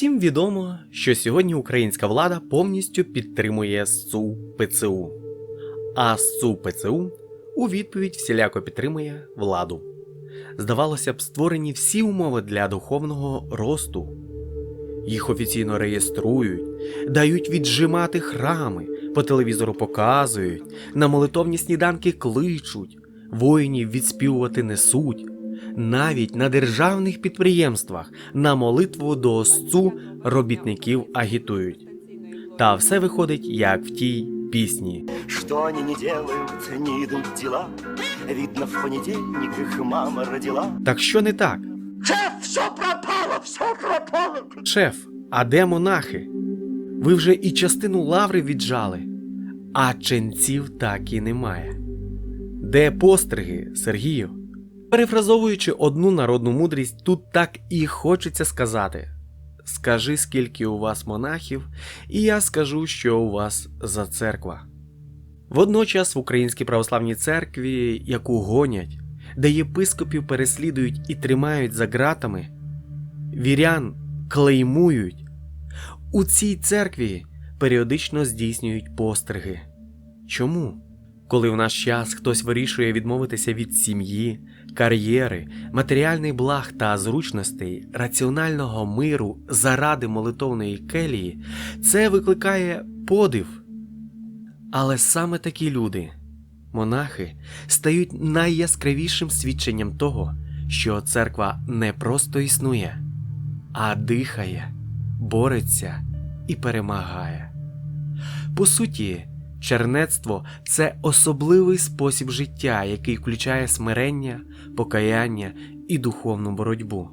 Всім відомо, що сьогодні українська влада повністю підтримує СЦУ ПЦУ, а СЦУ ПЦУ у відповідь всіляко підтримує владу. Здавалося б, створені всі умови для духовного росту. Їх офіційно реєструють, дають віджимати храми, по телевізору показують, на молитовні сніданки кличуть, воїнів відспівувати несуть. Навіть на державних підприємствах на молитву до осцу робітників агітують. Та все виходить як в тій пісні. Что они не делают, не идут дела Видно, в понедельник их мама родила Так що не так? Шеф, все пропало, все пропало Шеф, а де монахи? Ви вже і частину лаври віджали, а ченців так і немає. Де постриги, Сергію? Перефразовуючи одну народну мудрість, тут так і хочеться сказати: Скажи, скільки у вас монахів, і я скажу, що у вас за церква. Водночас в Українській православній церкві, яку гонять, де єпископів переслідують і тримають за ґратами, вірян клеймують, у цій церкві періодично здійснюють постриги. Чому? Коли в наш час хтось вирішує відмовитися від сім'ї, кар'єри, матеріальних благ та зручностей, раціонального миру заради молитовної келії, це викликає подив. Але саме такі люди, монахи, стають найяскравішим свідченням того, що церква не просто існує, а дихає, бореться і перемагає. По суті, чернецтво це особливий спосіб життя, який включає смирення, покаяння і духовну боротьбу.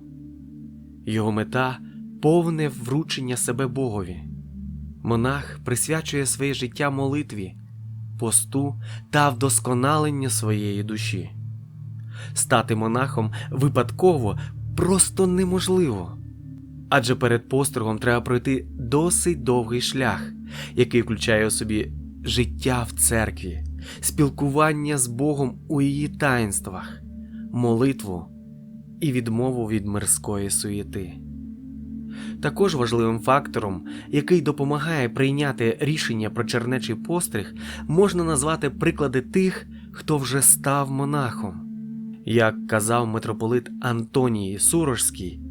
Його мета повне вручення себе Богові. Монах присвячує своє життя молитві, посту та вдосконаленню своєї душі. Стати монахом випадково просто неможливо. Адже перед постригом треба пройти досить довгий шлях, який включає у собі життя в церкві, спілкування з Богом у її таїнствах, молитву і відмову від мирської суєти. Також важливим фактором, який допомагає прийняти рішення про чернечий постриг, можна назвати приклади тих, хто вже став монахом. Як казав митрополит Антоній Сурожський,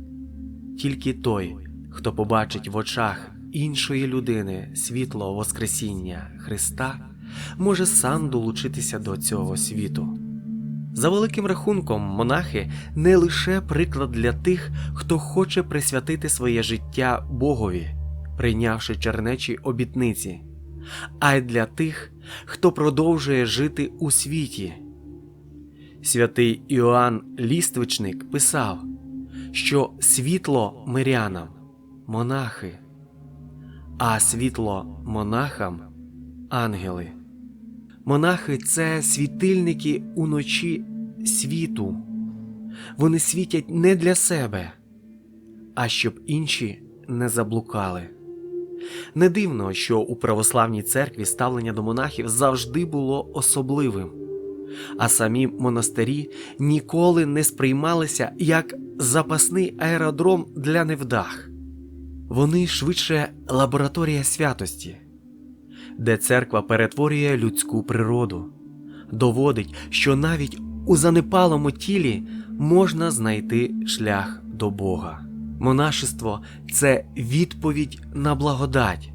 тільки той, хто побачить в очах іншої людини світло Воскресіння Христа, може сам долучитися до цього світу. За великим рахунком, монахи не лише приклад для тих, хто хоче присвятити своє життя Богові, прийнявши чернечі обітниці, а й для тих, хто продовжує жити у світі. Святий Іоанн Ліствичник писав, що світло мирянам монахи, а світло монахам ангели. Монахи це світильники уночі світу. Вони світять не для себе, а щоб інші не заблукали. Не дивно, що у православній церкві ставлення до монахів завжди було особливим, а самі монастирі ніколи не сприймалися як запасний аеродром для невдах. Вони швидше лабораторія святості де церква перетворює людську природу, доводить, що навіть у занепалому тілі можна знайти шлях до Бога. Монашество це відповідь на благодать,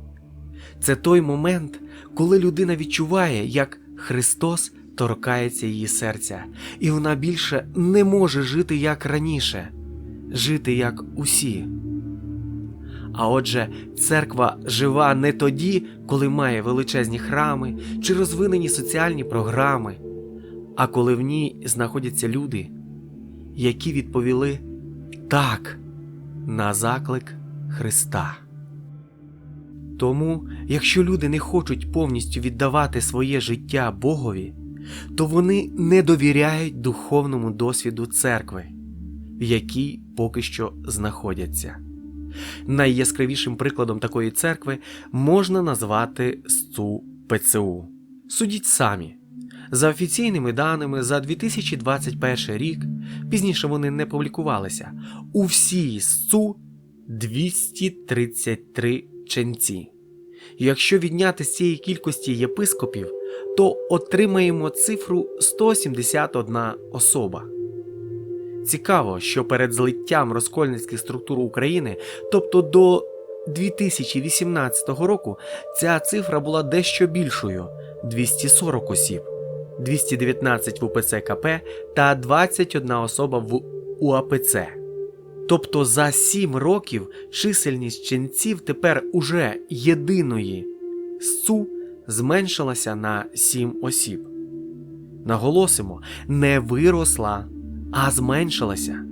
це той момент, коли людина відчуває, як Христос торкається її серця, і вона більше не може жити як раніше, жити як усі. А отже, церква жива не тоді, коли має величезні храми чи розвинені соціальні програми, а коли в ній знаходяться люди, які відповіли так на заклик Христа. Тому, якщо люди не хочуть повністю віддавати своє життя Богові, то вони не довіряють духовному досвіду церкви, в якій поки що знаходяться. Найяскравішим прикладом такої церкви можна назвати СЦУ ПЦУ. Судіть самі. За офіційними даними, за 2021 рік, пізніше вони не публікувалися, у всій СЦУ 233 ченці. Якщо відняти з цієї кількості єпископів, то отримаємо цифру 171 особа. Цікаво, що перед злиттям розкольницьких структур України, тобто до 2018 року, ця цифра була дещо більшою 240 осіб, 219 в УПЦ КП та 21 особа в УАПЦ. Тобто за 7 років чисельність ченців тепер уже єдиної СЦУ зменшилася на 7 осіб. Наголосимо, не виросла, а зменшилася.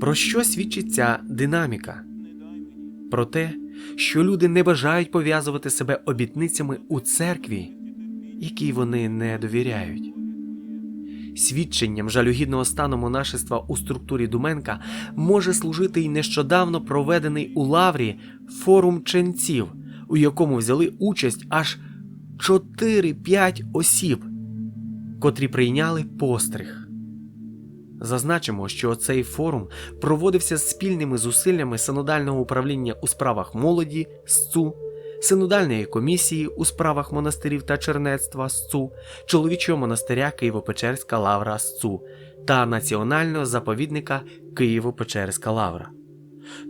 Про що свідчить ця динаміка? Про те, що люди не бажають пов'язувати себе обітницями у церкві, якій вони не довіряють. Свідченням жалюгідного стану монашества у структурі Думенка може служити й нещодавно проведений у Лаврі форум ченців, у якому взяли участь аж 4-5 осіб, котрі прийняли постриг. Зазначимо, що цей форум проводився спільними зусиллями синодального управління у справах молоді СЦУ, синодальної комісії у справах монастирів та чернецтва СЦУ, чоловічого монастиря Києво-Печерська лавра СЦУ та національного заповідника Києво-Печерська лавра.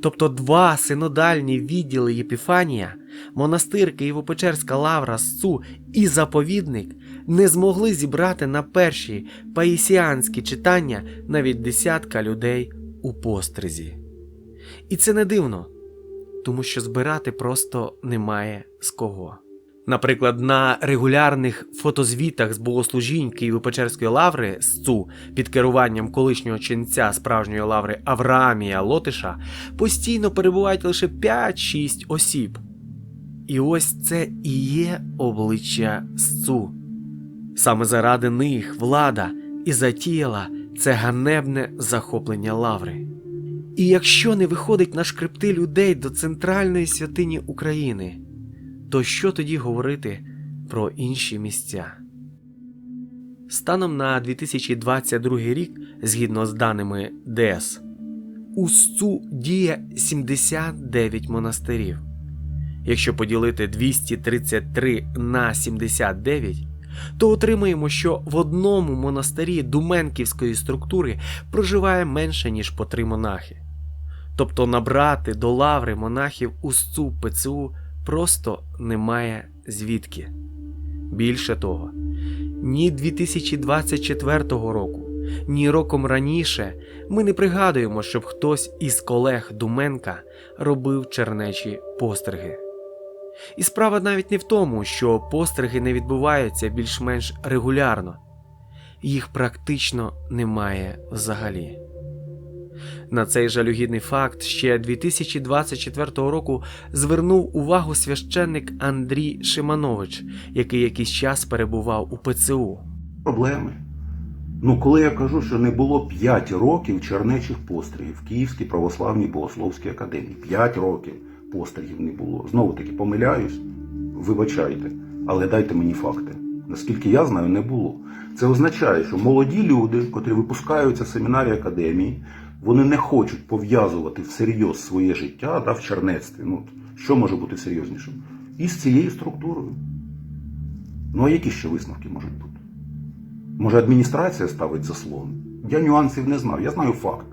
Тобто два синодальні відділи Єпіфанія, монастир Києво-Печерська лавра СЦУ і заповідник не змогли зібрати на перші паїсіанські читання навіть десятка людей у постризі. І це не дивно, тому що збирати просто немає з кого. Наприклад, на регулярних фотозвітах з богослужінь Києво-Печерської лаври СЦУ під керуванням колишнього ченця справжньої лаври Авраамія Лотиша постійно перебувають лише 5-6 осіб. І ось це і є обличчя СЦУ. Саме заради них влада і затіяла це ганебне захоплення лаври. І якщо не виходить на шкрипти людей до центральної святині України, то що тоді говорити про інші місця? Станом на 2022 рік, згідно з даними ДЕС, у СЦУ діє 79 монастирів. Якщо поділити 233 на 79, то отримаємо, що в одному монастирі Думенківської структури проживає менше, ніж по три монахи. Тобто набрати до лаври монахів у СЦУ ПЦУ просто немає звідки. Більше того, ні 2024 року, ні роком раніше ми не пригадуємо, щоб хтось із колег Думенка робив чернечі постриги. І справа навіть не в тому, що постриги не відбуваються більш-менш регулярно, їх практично немає взагалі. На цей жалюгідний факт ще 2024 року звернув увагу священник Андрій Шиманович, який якийсь час перебував у ПЦУ. проблеми. Ну, коли я кажу, що не було 5 років чернечих пострігів в Київській православній богословській академії. 5 років пострігів не було. Знову таки помиляюсь, вибачайте, але дайте мені факти. Наскільки я знаю, не було. Це означає, що молоді люди, котрі випускаються з семінарії академії, вони не хочуть пов'язувати всерйоз своє життя да, в чернецтві. Ну, що може бути серйознішим? Із цією структурою. Ну а які ще висновки можуть бути? Може, адміністрація ставить заслон? Я нюансів не знаю. Я знаю факт.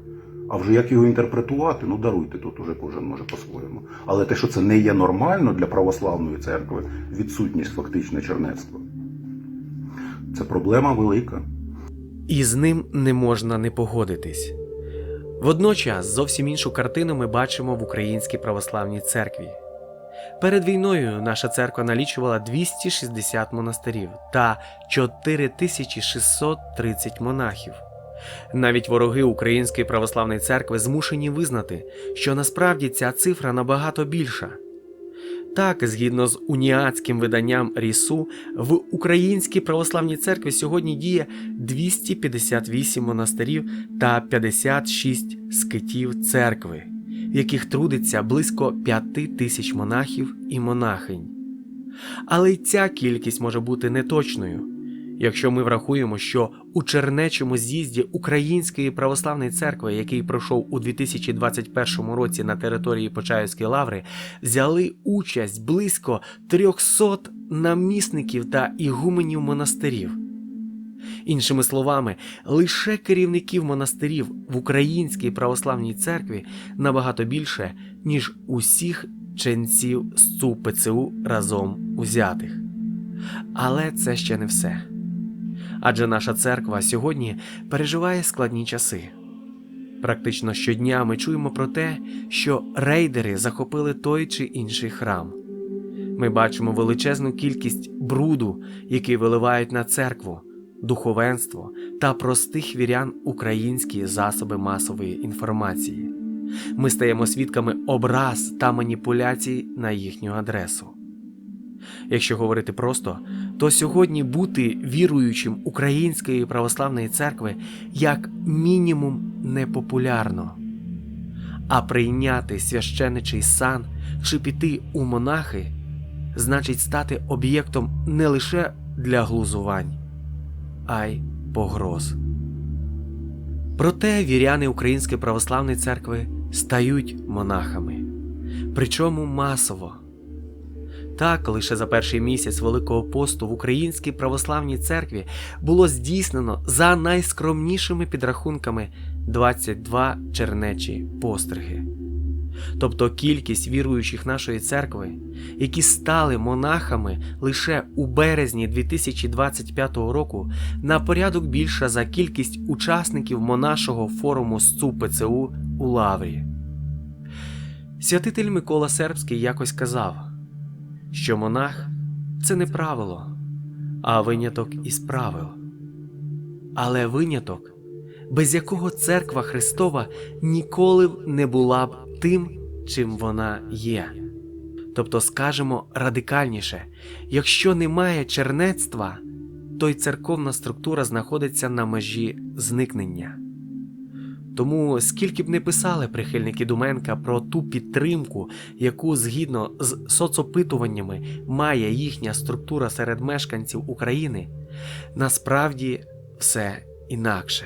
А вже як його інтерпретувати, ну даруйте, тут уже кожен може по-своєму. Але те, що це не є нормально для православної церкви, відсутність фактично чернецтва, це проблема велика. І з ним не можна не погодитись. Водночас зовсім іншу картину ми бачимо в Українській православній церкві. Перед війною наша церква налічувала 260 монастирів та 4630 монахів. Навіть вороги Української православної церкви змушені визнати, що насправді ця цифра набагато більша. Так, згідно з уніатським виданням Рісу, в Українській православній церкві сьогодні діє 258 монастирів та 56 скитів церкви, в яких трудиться близько 5 тисяч монахів і монахинь. Але й ця кількість може бути неточною. Якщо ми врахуємо, що у Чернечому з'їзді Української православної церкви, який пройшов у 2021 році на території Почаївської лаври, взяли участь близько 300 намісників та ігуменів монастирів. Іншими словами, лише керівників монастирів в Українській православній церкві набагато більше, ніж усіх ченців СЦУ ПЦУ разом узятих. Але це ще не все. Адже наша церква сьогодні переживає складні часи. Практично щодня ми чуємо про те, що рейдери захопили той чи інший храм. Ми бачимо величезну кількість бруду, який виливають на церкву, духовенство та простих вірян українські засоби масової інформації. Ми стаємо свідками образ та маніпуляцій на їхню адресу. Якщо говорити просто, то сьогодні бути віруючим Української православної церкви як мінімум непопулярно. А прийняти священичий сан чи піти у монахи значить стати об'єктом не лише для глузувань, а й погроз. Проте віряни Української православної церкви стають монахами, причому масово. Так, лише за перший місяць Великого посту в Українській православній церкві було здійснено за найскромнішими підрахунками 22 чернечі постриги. Тобто кількість віруючих нашої церкви, які стали монахами лише у березні 2025 року, на порядок більша за кількість учасників монашого форуму СЦУ ПЦУ у Лаврі. Святитель Микола Сербський якось казав, що монах це не правило, а виняток із правил. Але виняток, без якого церква Христова ніколи не була б тим, чим вона є. Тобто, скажемо радикальніше, якщо немає чернецтва, то й церковна структура знаходиться на межі зникнення. Тому скільки б не писали прихильники Думенка про ту підтримку, яку згідно з соцопитуваннями має їхня структура серед мешканців України, насправді все інакше.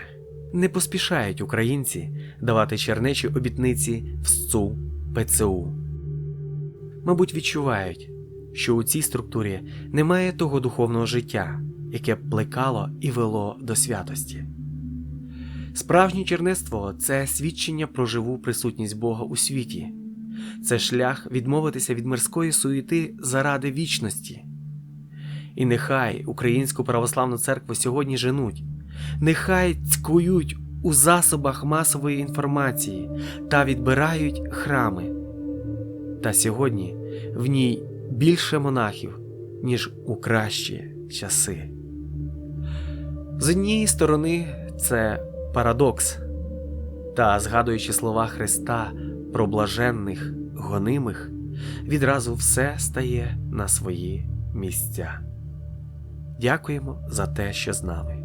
Не поспішають українці давати чернечі обітниці в СЦУ ПЦУ. Мабуть, відчувають, що у цій структурі немає того духовного життя, яке б плекало і вело до святості. Справжнє чернецтво це свідчення про живу присутність Бога у світі, це шлях відмовитися від мирської суєти заради вічності. І нехай Українську православну церкву сьогодні женуть, нехай цькують у засобах масової інформації та відбирають храми. Та сьогодні в ній більше монахів, ніж у кращі часи. З однієї сторони, це парадокс. Та, згадуючи слова Христа про блаженних гонимих, відразу все стає на свої місця. Дякуємо за те, що з нами.